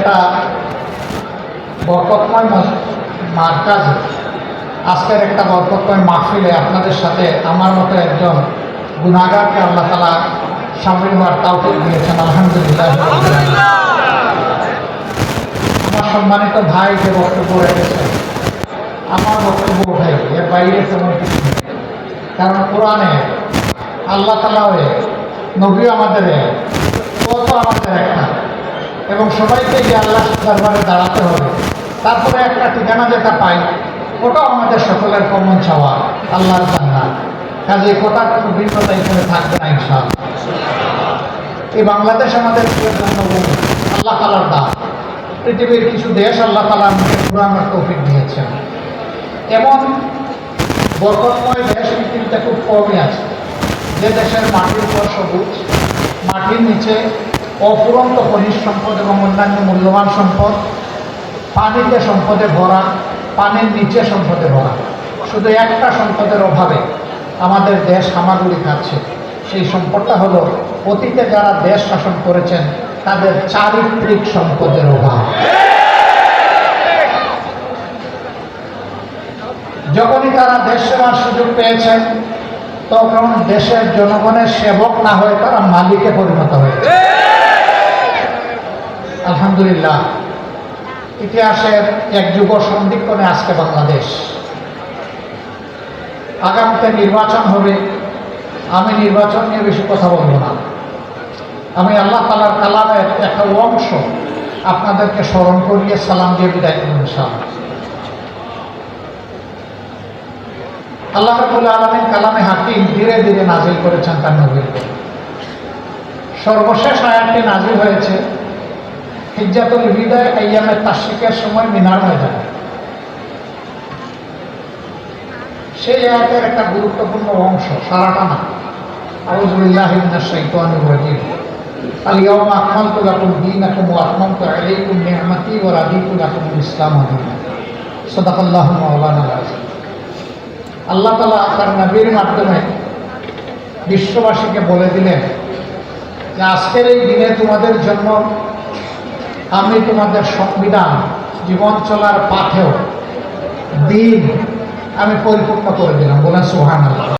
একটা বরকতময় মার্কাজে আজকের একটা বরকতময় মাহফিলে আপনাদের সাথে আমার মতো একজন গুণাগারকে আল্লাহ তালা সামিল হওয়ার তাওফিক দিয়েছেন, আলহামদুলিল্লাহ। আমার সম্মানিত ভাই যে বক্তব্য রেখেছেন, আমার বক্তব্য ভাই এর বাইরে তেমন কিছু কারণ কোরআনে আল্লাহ তালা হয়ে নবী আমাদের কত আমাদের একটা এবং সবাইকে গিয়ে আল্লাহ দরবারে দাঁড়াতে হবে। তারপরে একটা ঠিকানা যেটা পাই, ওটাও আমাদের সকলের কমন চাওয়া, আল্লাহর জান্নাত। কাজে কোথার কোনো ভিন্নতা এখানে থাকবে না, ইনশাআল্লাহ। এই বাংলাদেশ আমাদের আল্লাহ তালার দান পৃথিবীর কিছু দেশ আল্লাহ তালা আমাকে পুরানোর তৌফিক দিয়েছেন। এমন বরকতময় দেশ পৃথিবীতে খুব কমই আছে। যে দেশের মাটির উপর সবুজ, মাটির নিচে অফুরন্ত খনিজ সম্পদ এবং অন্যান্য মূল্যবান সম্পদ, পানিতে সম্পদে ভরা, পানির নিচে সম্পদে ভরা। শুধু একটা সম্পদের অভাবে আমাদের দেশ হামাগুড়ি খাচ্ছে। সেই সম্পদটা হলো, অতীতে যারা দেশ শাসন করেছেন, তাদের চারিত্রিক সম্পদের অভাব। যখনই তারা দেশ সেবার সুযোগ পেয়েছেন, তখন দেশের জনগণের সেবক না হয়ে তারা মালিকে পরিণত হয়েছে। আলহামদুলিল্লাহ। ইতিহাসের এক যুব সন্ধিক্ষণে আজকে বাংলাদেশ। আগামীতে নির্বাচন হবে, আমি নির্বাচন নিয়ে বেশি কথা বলব না। আমি আল্লাহ তালার কালামের একটা অংশ আপনাদেরকে স্মরণ করিয়ে সালাম দিয়ে বিদায় করুন আল্লাহ রাবুল আলমিন কালামে হাকিম ধীরে ধীরে নাজিল করেছেন তার নবীর সর্বশেষ আয়াতটি নাজিল হয়েছে হিজ্জাতুল বিদায় আইয়ামের তাসিকের সময় মিনার ময়দানে সেই আয়াতের একটা গুরুত্বপূর্ণ অংশ সারাটা না আউজুবিল্লাহ মিনাশ শাইতানির রাজিম اليوم أكملت لكم دينكم وأتممت عليكم نعمتي ورضيت لكم الإسلام دينا صدق الله مولانا العظيم আল্লাহ তালা তার নবীর মাধ্যমে বিশ্ববাসীকে বলে দিলেন যে আজকের এই দিনে তোমাদের জন্য আমি তোমাদের সংবিধান জীবন চলার পাথেও দিন আমি পরিপূর্ণ করে দিলাম। বলে সোহান